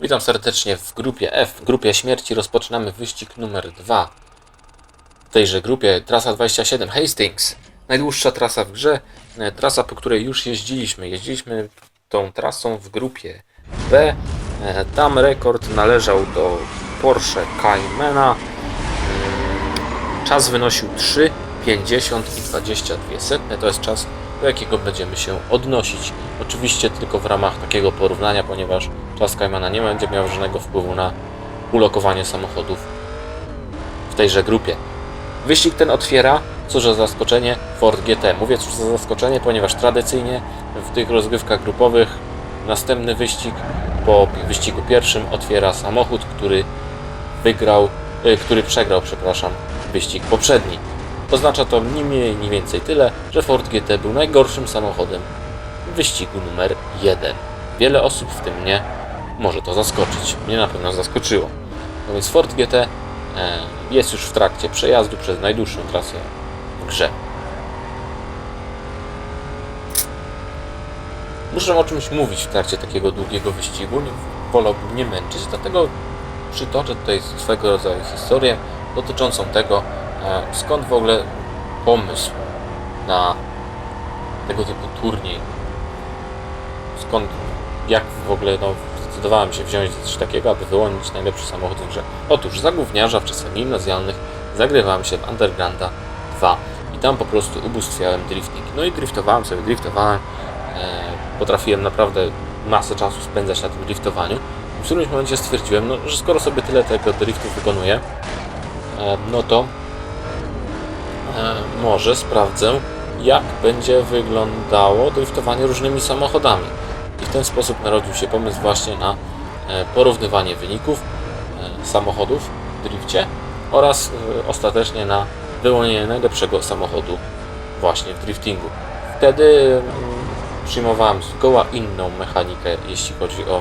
Witam serdecznie w grupie F, grupie śmierci. Rozpoczynamy wyścig numer 2. W tejże grupie trasa 27 Hastings. Najdłuższa trasa w grze. e, Trasa, po której już jeździliśmy. Jeździliśmy tą trasą w grupie B. E, Tam rekord należał do Porsche Caymana. Mm, Czas wynosił 3, 50 i 22 setne. To jest czas, do jakiego będziemy się odnosić. Oczywiście tylko w ramach takiego porównania, ponieważ czas Caymana nie będzie miał żadnego wpływu na ulokowanie samochodów w tejże grupie. Wyścig ten otwiera, cóż za zaskoczenie, Ford GT. Mówię cóż za zaskoczenie, ponieważ tradycyjnie w tych rozgrywkach grupowych następny wyścig po wyścigu pierwszym otwiera samochód, który wygrał, e, który przegrał, przepraszam, wyścig poprzedni. Oznacza to ni mniej, ni więcej tyle, że Ford GT był najgorszym samochodem w wyścigu numer 1. Wiele osób, w tym mnie, może to zaskoczyć. Mnie na pewno zaskoczyło. No więc Ford GT e, jest już w trakcie przejazdu przez najdłuższą trasę w grze. Muszę o czymś mówić w trakcie takiego długiego wyścigu. Wolałbym nie męczyć, dlatego przytoczę tutaj swego rodzaju historię dotyczącą tego, skąd w ogóle pomysł na tego typu turniej. Skąd, jak w ogóle no, zdecydowałem się wziąć coś takiego, aby wyłonić najlepszy samochód w grze. Otóż za gówniarza w czasach gimnazjalnych zagrywałem się w Undergrounda 2 i tam po prostu ubóstwiałem drifting. No i driftowałem sobie, driftowałem. E, potrafiłem naprawdę masę czasu spędzać na tym driftowaniu. W którymś momencie stwierdziłem, no, że skoro sobie tyle tego driftu wykonuję, e, no to e, może sprawdzę, jak będzie wyglądało driftowanie różnymi samochodami. I w ten sposób narodził się pomysł właśnie na e, porównywanie wyników e, samochodów w drifcie oraz e, ostatecznie na wyłonienie najlepszego samochodu właśnie w driftingu. Wtedy mm, przyjmowałem zgoła inną mechanikę, jeśli chodzi o e,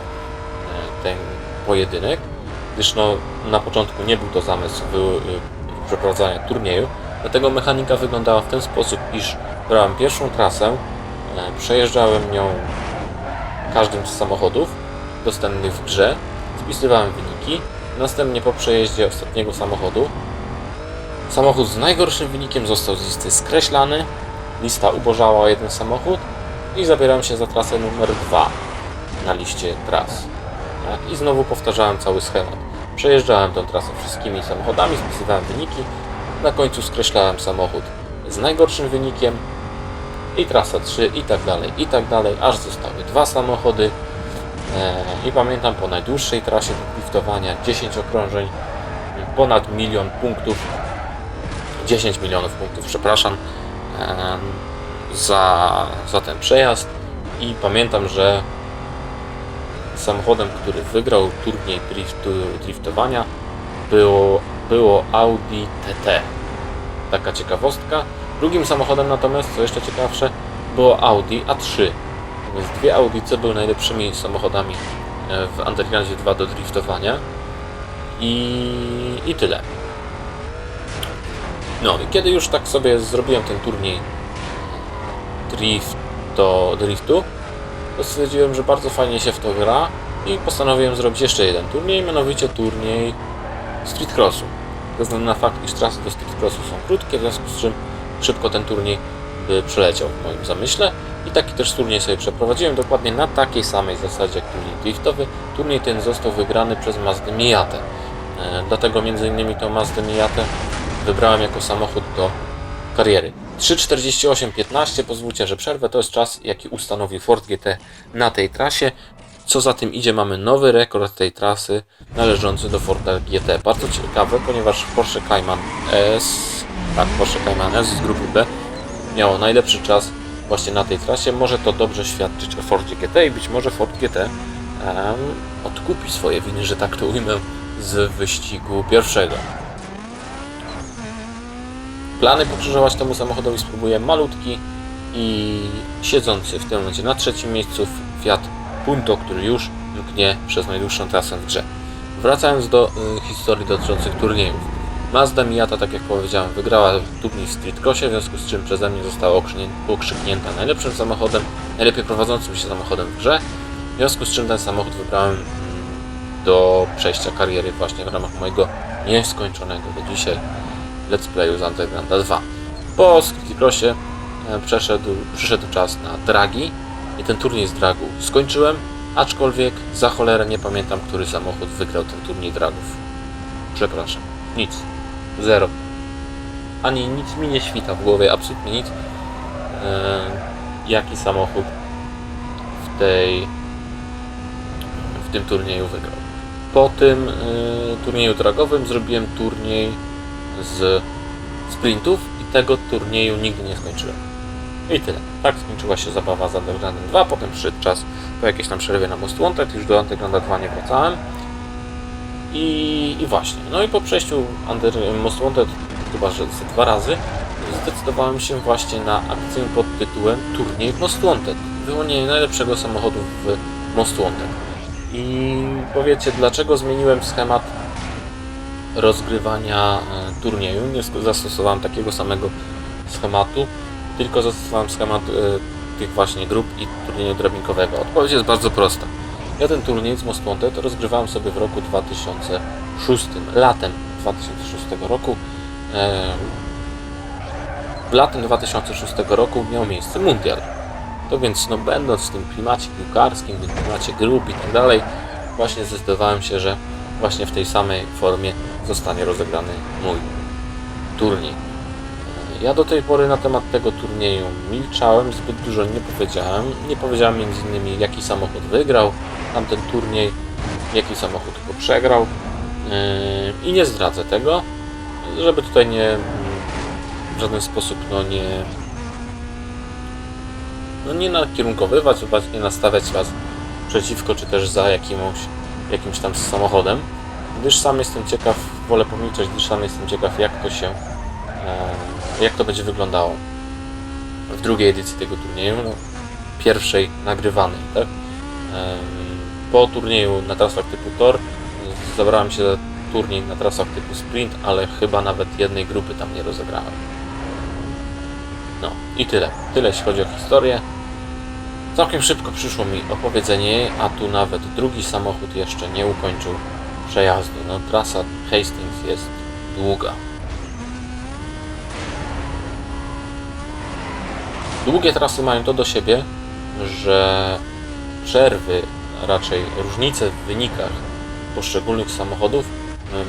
ten pojedynek, gdyż no, na początku nie był to zamysł przeprowadzania turnieju, dlatego mechanika wyglądała w ten sposób, iż brałem pierwszą trasę, e, przejeżdżałem nią każdym z samochodów dostępnych w grze, spisywałem wyniki, następnie po przejeździe ostatniego samochodu samochód z najgorszym wynikiem został z listy skreślany, lista ubożała o jeden samochód i zabierałem się za trasę numer 2 na liście tras. Tak? I znowu powtarzałem cały schemat. Przejeżdżałem tą trasę wszystkimi samochodami, spisywałem wyniki, na końcu skreślałem samochód z najgorszym wynikiem i trasa 3 i tak dalej, i tak dalej, aż zostały dwa samochody. E, I pamiętam po najdłuższej trasie driftowania 10 okrążeń, ponad milion punktów, 10 milionów punktów, przepraszam, em, za, za ten przejazd. I pamiętam, że samochodem, który wygrał turniej driftu, driftowania było, było Audi TT. Taka ciekawostka. Drugim samochodem natomiast, co jeszcze ciekawsze, było Audi A3. Więc dwie Audice były najlepszymi samochodami e, w Undergroundzie 2 do driftowania. I, I tyle. No i kiedy już tak sobie zrobiłem ten turniej drift do driftu, to stwierdziłem, że bardzo fajnie się w to gra i postanowiłem zrobić jeszcze jeden turniej, mianowicie turniej Street Crossu. Ze względu na fakt, iż trasy do Crossu są krótkie, w związku z czym szybko ten turniej by przeleciał w moim zamyśle. I taki też turniej sobie przeprowadziłem dokładnie na takiej samej zasadzie jak turniej driftowy. Turniej ten został wygrany przez Mazdę Miatę. E, dlatego innymi tą Mazdę Miatę wybrałem jako samochód do kariery. 3.48.15, pozwólcie, że przerwę, to jest czas, jaki ustanowił Ford GT na tej trasie. Co za tym idzie, mamy nowy rekord tej trasy należący do Forda GT. Bardzo ciekawe, ponieważ Porsche Cayman S, tak, Porsche Cayman S z grupy B miało najlepszy czas właśnie na tej trasie. Może to dobrze świadczyć o Fordzie GT i być może Ford GT em, odkupi swoje winy, że tak to ujmę, z wyścigu pierwszego. Plany pokrzyżować temu samochodowi spróbuję malutki i siedzący w tym momencie na trzecim miejscu Fiat Punto, który już mknie przez najdłuższą trasę w grze. Wracając do y, historii dotyczących turniejów. Mazda Miata, tak jak powiedziałem, wygrała turniej w Street Crossie, w związku z czym przeze mnie została okrzyknię- okrzyknięta najlepszym samochodem, najlepiej prowadzącym się samochodem w grze. W związku z czym ten samochód wybrałem mm, do przejścia kariery właśnie w ramach mojego nieskończonego do dzisiaj Let's Playu z Undergrounda 2. Po Skitcrossie e, przeszedł, przyszedł czas na dragi i ten turniej z dragu skończyłem, aczkolwiek za cholerę nie pamiętam, który samochód wygrał ten turniej dragów. Przepraszam, nic, zero. Ani nic mi nie świta w głowie, absolutnie nic. E, jaki samochód w tej w tym turnieju wygrał. Po tym y, turnieju dragowym zrobiłem turniej z sprintów i tego turnieju nigdy nie skończyłem. I tyle. Tak skończyła się zabawa z Undergroundem 2, potem przyszedł czas po jakiejś tam przerwie na Most Wanted, już do Undergrounda 2 nie wracałem. I, I właśnie, no i po przejściu Under, Most Wanted chyba, że dwa razy, zdecydowałem się właśnie na akcję pod tytułem Turniej Most Wanted. Wyłonienie najlepszego samochodu w Most Wanted. I powiecie, dlaczego zmieniłem schemat rozgrywania e, turnieju? Nie zastosowałem takiego samego schematu, tylko zastosowałem schemat e, tych właśnie grup i turnieju drabinkowego. Odpowiedź jest bardzo prosta. Ja ten turniej z Most Wanted rozgrywałem sobie w roku 2006, latem 2006 roku. E, latem 2006 roku miał miejsce mundial. To więc, no, będąc w tym klimacie piłkarskim, w tym klimacie grup i tak dalej, właśnie zdecydowałem się, że właśnie w tej samej formie zostanie rozegrany mój turniej. Ja do tej pory na temat tego turnieju milczałem, zbyt dużo nie powiedziałem. Nie powiedziałem innymi jaki samochód wygrał tamten turniej, jaki samochód go przegrał. Yy, I nie zdradzę tego, żeby tutaj nie w żaden sposób no nie no nie nakierunkowywać nie nastawiać was przeciwko czy też za jakimś, jakimś tam samochodem, gdyż sam jestem ciekaw, wolę pomilczeć, gdyż sam jestem ciekaw jak to się e, jak to będzie wyglądało w drugiej edycji tego turnieju, no, pierwszej nagrywanej, tak? Po turnieju na trasach typu Tor zabrałem się za turniej na trasach typu Sprint, ale chyba nawet jednej grupy tam nie rozegrałem. No i tyle. Tyle jeśli chodzi o historię. Całkiem szybko przyszło mi opowiedzenie a tu nawet drugi samochód jeszcze nie ukończył przejazdu. No trasa Hastings jest długa. Długie trasy mają to do siebie, że przerwy, a raczej różnice w wynikach poszczególnych samochodów y,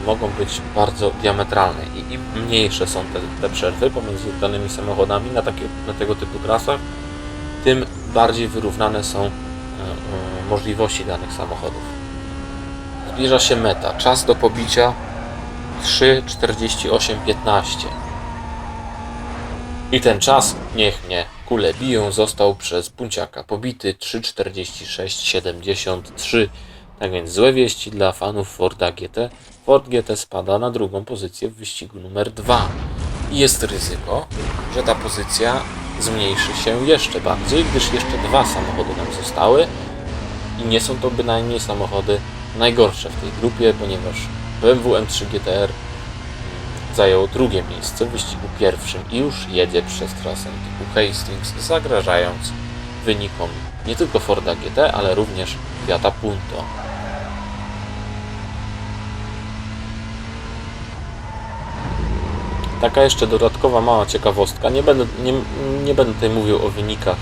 mogą być bardzo diametralne i im mniejsze są te, te przerwy pomiędzy danymi samochodami na, takie, na tego typu trasach, tym bardziej wyrównane są y, y, możliwości danych samochodów. Zbliża się meta. Czas do pobicia 3.48.15. I ten czas, niech mnie kule biją, został przez Punciaka pobity 3.46.73. Tak więc złe wieści dla fanów Forda GT. Ford GT spada na drugą pozycję w wyścigu numer 2. I jest ryzyko, że ta pozycja zmniejszy się jeszcze bardziej, gdyż jeszcze dwa samochody nam zostały i nie są to bynajmniej samochody najgorsze w tej grupie, ponieważ BMW M3 GTR zajął drugie miejsce w wyścigu pierwszym i już jedzie przez trasę typu Hastings, zagrażając wynikom nie tylko Forda GT, ale również Fiata Punto. Taka jeszcze dodatkowa mała ciekawostka. Nie będę, nie, nie będę tutaj mówił o wynikach.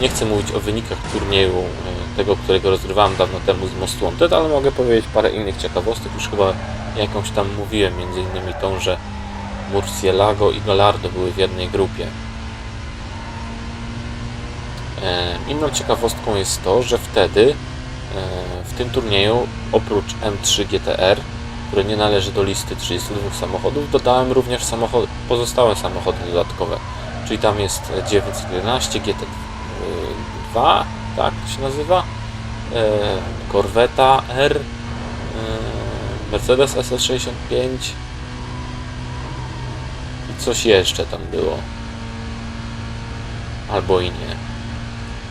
Nie chcę mówić o wynikach turnieju e, tego, którego rozgrywałem dawno temu z Most Wanted, ale mogę powiedzieć parę innych ciekawostek. Już chyba jakąś tam mówiłem, między innymi tą, że Murcielago i Gallardo były w jednej grupie. E, Inną ciekawostką jest to, że wtedy e, w tym turnieju oprócz M3 GTR, które nie należy do listy 32 samochodów, dodałem również pozostałe samochody dodatkowe. Czyli tam jest 911 GT2, tak się nazywa, e, Corvetta R, Mercedes SL65 i coś jeszcze tam było. Albo i nie.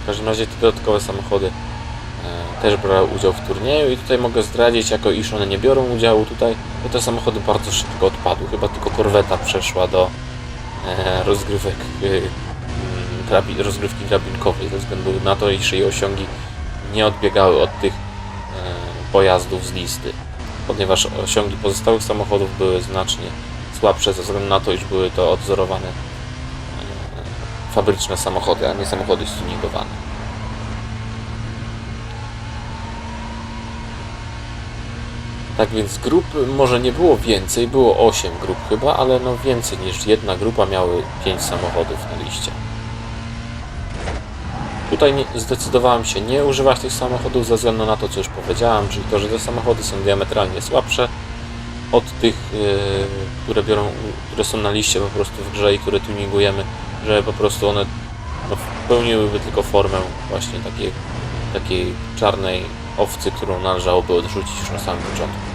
W każdym razie te dodatkowe samochody e, też brały udział w turnieju i tutaj mogę zdradzić, jako iż one nie biorą udziału tutaj, te samochody bardzo szybko odpadły. Chyba tylko Corvetta przeszła do e, rozgrywek e, mm, rozgrywki drabinkowej ze względu na to, iż jej osiągi nie odbiegały od tych pojazdów z listy, ponieważ osiągi pozostałych samochodów były znacznie słabsze ze względu na to, iż były to odzorowane e, fabryczne samochody, a nie samochody stuningowane. Tak więc grup może nie było więcej, było 8 grup chyba, ale no więcej niż jedna grupa miały 5 samochodów na liście. Tutaj zdecydowałem się nie używać tych samochodów ze względu na to, co już powiedziałem, czyli to, że te samochody są diametralnie słabsze od tych, yy, które biorą, które są na liście po prostu w grze i które tuningujemy, że po prostu one no, pełniłyby tylko formę właśnie takiej, takiej czarnej owcy, którą należałoby odrzucić już na samym początku.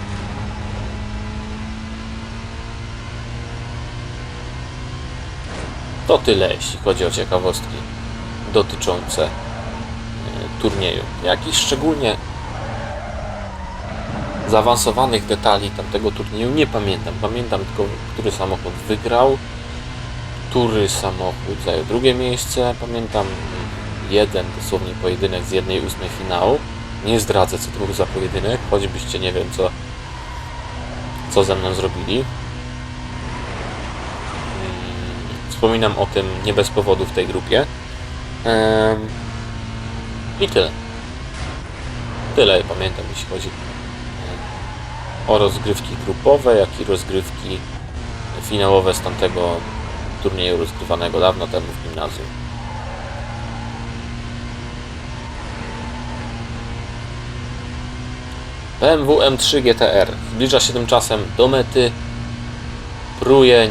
To tyle, jeśli chodzi o ciekawostki dotyczące e, turnieju. Jakichś szczególnie zaawansowanych detali tamtego turnieju nie pamiętam. Pamiętam tylko, który samochód wygrał, który samochód zajął drugie miejsce. Pamiętam jeden dosłownie pojedynek z jednej ósmej finału. Nie zdradzę, co to był za pojedynek, choćbyście nie wiem, co, co ze mną zrobili. Mm, Wspominam o tym nie bez powodu w tej grupie. I tyle. Tyle pamiętam, jeśli chodzi o rozgrywki grupowe, jak i rozgrywki finałowe z tamtego turnieju rozgrywanego dawno temu w gimnazjum. BMW M3 GTR zbliża się tymczasem do mety, pruje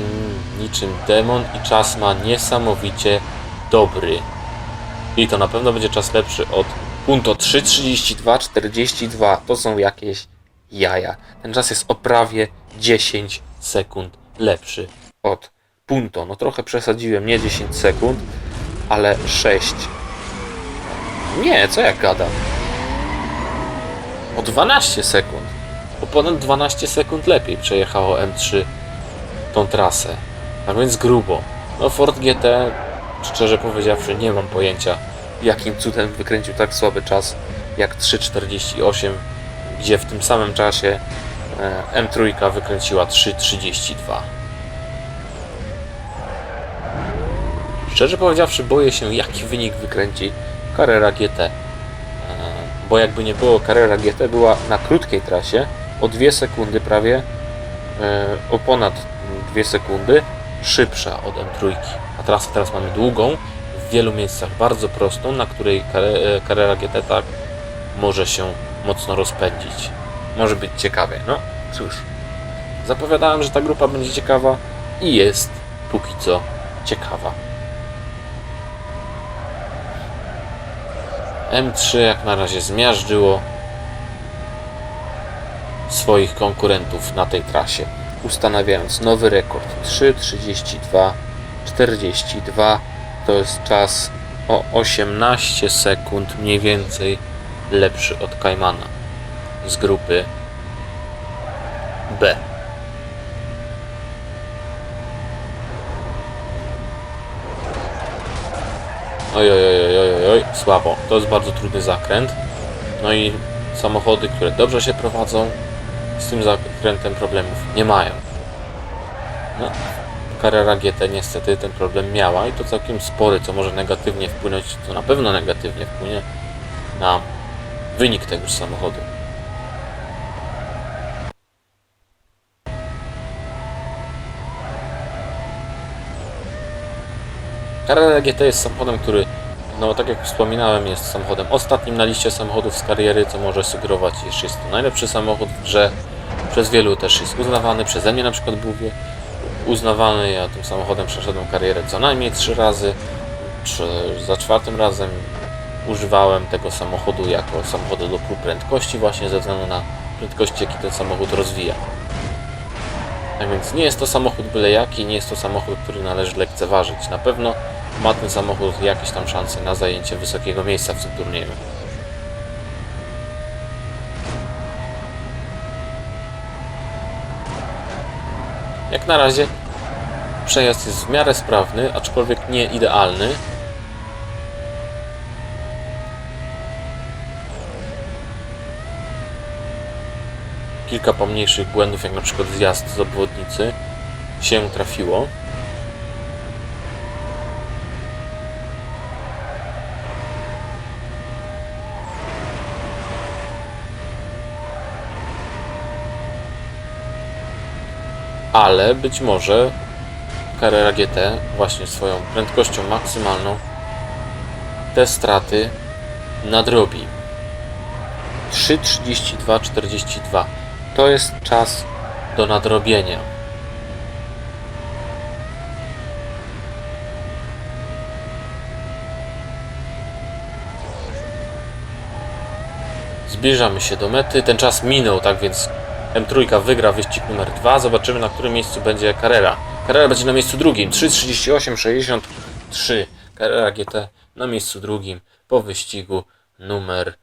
niczym demon i czas ma niesamowicie dobry. I to na pewno będzie czas lepszy od Punto 3.32.42. To są jakieś jaja. Ten czas jest o prawie 10 sekund lepszy od Punto. No trochę przesadziłem, nie 10 sekund, ale 6. Nie, co ja gadam? O 12 sekund. O ponad 12 sekund lepiej przejechało M3 tą trasę. A więc grubo. No Ford GT, szczerze powiedziawszy, nie mam pojęcia, jakim cudem wykręcił tak słaby czas jak 3.48, gdzie w tym samym czasie e, M3 wykręciła 3.32. Szczerze powiedziawszy, boję się, jaki wynik wykręci Carrera GT. E, Bo jakby nie było, Carrera GT była na krótkiej trasie o 2 sekundy prawie, e, o ponad 2 sekundy szybsza od M3. A trasę teraz mamy długą, w wielu miejscach bardzo prostą, na której Carre- Carrera GT tak może się mocno rozpędzić. Może być ciekawie. No cóż, zapowiadałem, że ta grupa będzie ciekawa i jest póki co ciekawa. M3 jak na razie zmiażdżyło swoich konkurentów na tej trasie, ustanawiając nowy rekord 3.32.42 to jest czas o 18 sekund mniej więcej lepszy od Kaimana z grupy B. Oj, oj, oj, oj, oj, oj, słabo. To jest bardzo trudny zakręt. No i samochody, które dobrze się prowadzą, z tym zakrętem problemów nie mają. No, Carrera GT niestety ten problem miała i to całkiem spory, co może negatywnie wpłynąć, co na pewno negatywnie wpłynie na wynik tegoż samochodu. Carrera GT jest samochodem, który, no tak jak wspominałem, jest samochodem ostatnim na liście samochodów z kariery, co może sugerować, iż jest to najlepszy samochód w grze. Przez wielu też jest uznawany, przeze mnie na przykład był uznawany. Ja tym samochodem przeszedłem karierę co najmniej trzy razy. Za czwartym razem używałem tego samochodu jako samochodu do prób prędkości właśnie ze względu na prędkości, jaki ten samochód rozwija. Tak więc nie jest to samochód byle jaki, nie jest to samochód, który należy lekceważyć. Na pewno ma ten samochód jakieś tam szanse na zajęcie wysokiego miejsca w tym turnieju. Jak na razie przejazd jest w miarę sprawny, aczkolwiek nie idealny. Kilka pomniejszych błędów, jak na przykład zjazd z obwodnicy, się trafiło. Ale być może Carrera GT właśnie swoją prędkością maksymalną te straty nadrobi. 3.32.42 to jest czas do nadrobienia. Zbliżamy się do mety. Ten czas minął, tak więc M3 wygra wyścig numer 2. Zobaczymy na którym miejscu będzie Carrera. Carrera będzie na miejscu drugim. 3.38.63. Carrera GT na miejscu drugim po wyścigu numer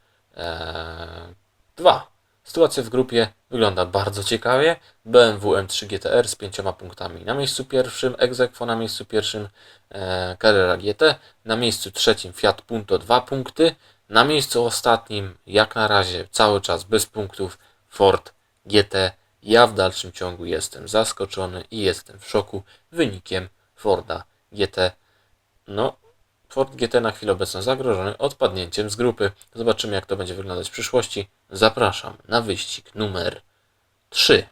2. Sytuacja w grupie wygląda bardzo ciekawie. BMW M3 GTR z pięcioma punktami na miejscu pierwszym, Exequo na miejscu pierwszym, e, Carrera GT na miejscu trzecim, Fiat Punto 2 punkty, na miejscu ostatnim, jak na razie cały czas bez punktów, Ford GT. Ja w dalszym ciągu jestem zaskoczony i jestem w szoku wynikiem Forda GT. No, Ford GT na chwilę obecną zagrożony odpadnięciem z grupy. Zobaczymy, jak to będzie wyglądać w przyszłości. Zapraszam na wyścig numer 3.